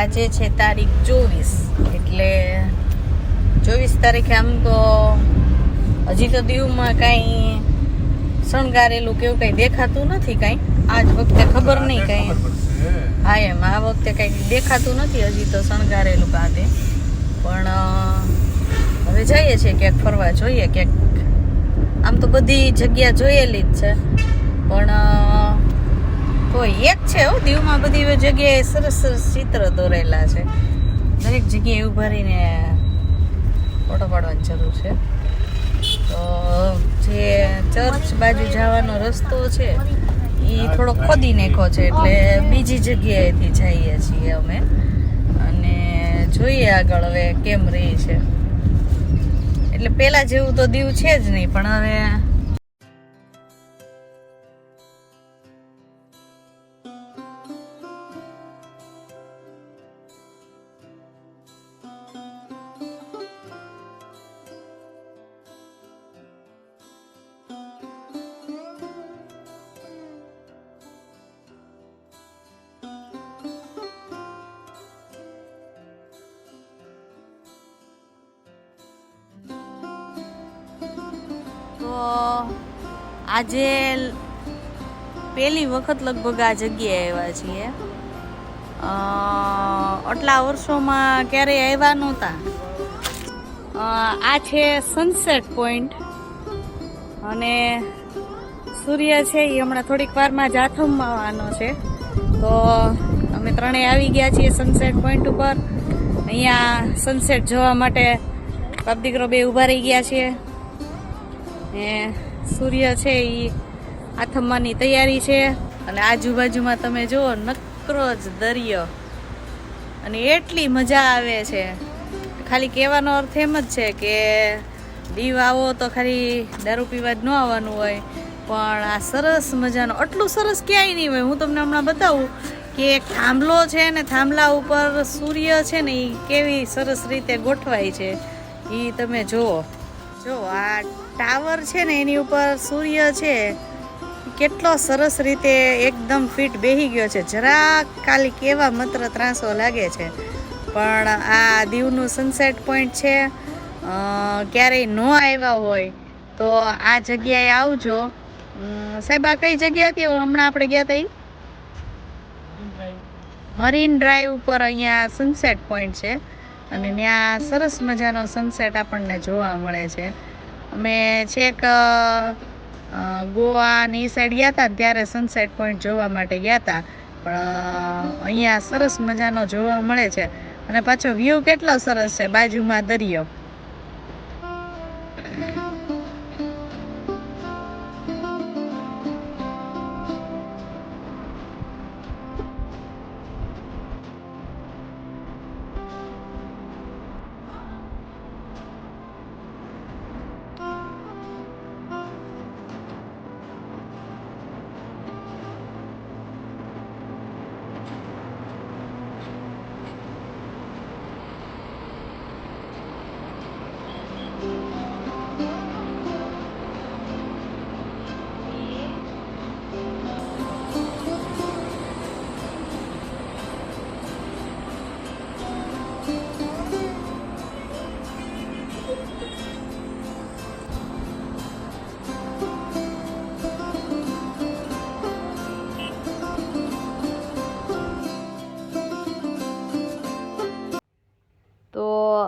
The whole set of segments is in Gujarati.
આજે છે તારીખ ચોવીસ એટલે ચોવીસ તારીખે આમ તો હજી તો દીવમાં કાંઈ શણગારેલું કેવું કંઈ દેખાતું નથી કાંઈ. આજ વખતે ખબર નહીં કાંઈ. હા એમ આ વખતે કંઈ દેખાતું નથી હજી તો શણગારેલું કાંતે પણ હવે જઈએ છીએ ક્યાંક ફરવા જોઈએ ક્યાંક. આમ તો બધી જગ્યા જોયેલી જ છે. પણ કોઈ એક છે હો, દીવમાં બધી જગ્યાએ સરસ સરસ ચિત્ર દોરેલા છે. દરેક જગ્યાએ ઊભા રહીને ફોટો પાડવાની જરૂર છે. તો જે ચર્ચ બાજુ જવાનો રસ્તો છે એ થોડો ખોદી નાખો છે એટલે બીજી જગ્યાએથી જઈએ છીએ અમે. અને જોઈએ આગળ હવે કેમ રહી છે. એટલે પેલા જેવું તો દીવ છે જ નહીં, પણ હવે તો આજે પહેલી વખત લગભગ આ જગ્યાએ આવ્યા છીએ. આટલા વર્ષોમાં ક્યારેય આવ્યા નહોતા. આ છે સનસેટ પોઈન્ટ અને સૂર્ય છે એ હમણાં થોડીક વારમાં જ આથમવાનો છે. તો અમે ત્રણેય આવી ગયા છીએ સનસેટ પોઈન્ટ ઉપર. અહીંયા સનસેટ જોવા માટે બાપ બે ઊભા રહી ગયા છીએ ને સૂર્ય છે એ આથમવાની તૈયારી છે. અને આજુબાજુમાં તમે જુઓ, નકરો જ દરિયો. અને એટલી મજા આવે છે. ખાલી કહેવાનો અર્થ એમ જ છે કે દીવ આવો તો ખાલી દારૂ પીવા જ ન આવવાનું હોય. પણ આ સરસ મજાનો, આટલું સરસ ક્યાંય નહીં હોય. હું તમને હમણાં બતાવું કે એક થાંભલો છે ને થાંભલા ઉપર સૂર્ય છે ને એ કેવી સરસ રીતે ગોઠવાય છે. એ તમે જુઓ. જો આ ટાવર છે ને એની ઉપર સૂર્ય છે, કેટલો સરસ રીતે એકદમ ફિટ બેહી ગયો છે. જરાક ખાલી કેવા માત્ર ત્રાસો લાગે છે. પણ આ દીવનું સનસેટ પોઈન્ટ છે. ક્યારેય ન આવ્યા હોય તો આ જગ્યાએ આવજો. સાહેબ, આ કઈ જગ્યા હતી? હમણાં આપણે ગયા હતા ઈ? મરીન ડ્રાઈવ ઉપર અહીંયા સનસેટ પોઈન્ટ છે. અને ત્યાં સરસ મજાનો સનસેટ આપણને જોવા મળે છે. અમે છેક ગોવાની સાઈડ ગયા હતા ત્યારે સનસેટ પોઈન્ટ જોવા માટે ગયા હતા પણ અહીંયા સરસ મજાનો જોવા મળે છે. અને પાછો વ્યૂ કેટલો સરસ છે બાજુમાં દરિયો.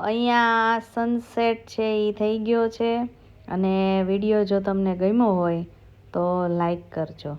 અહીંયા સનસેટ છે એ થઈ ગયો છે. અને વીડિયો જો તમને ગમ્યો હોય તો લાઈક કરજો.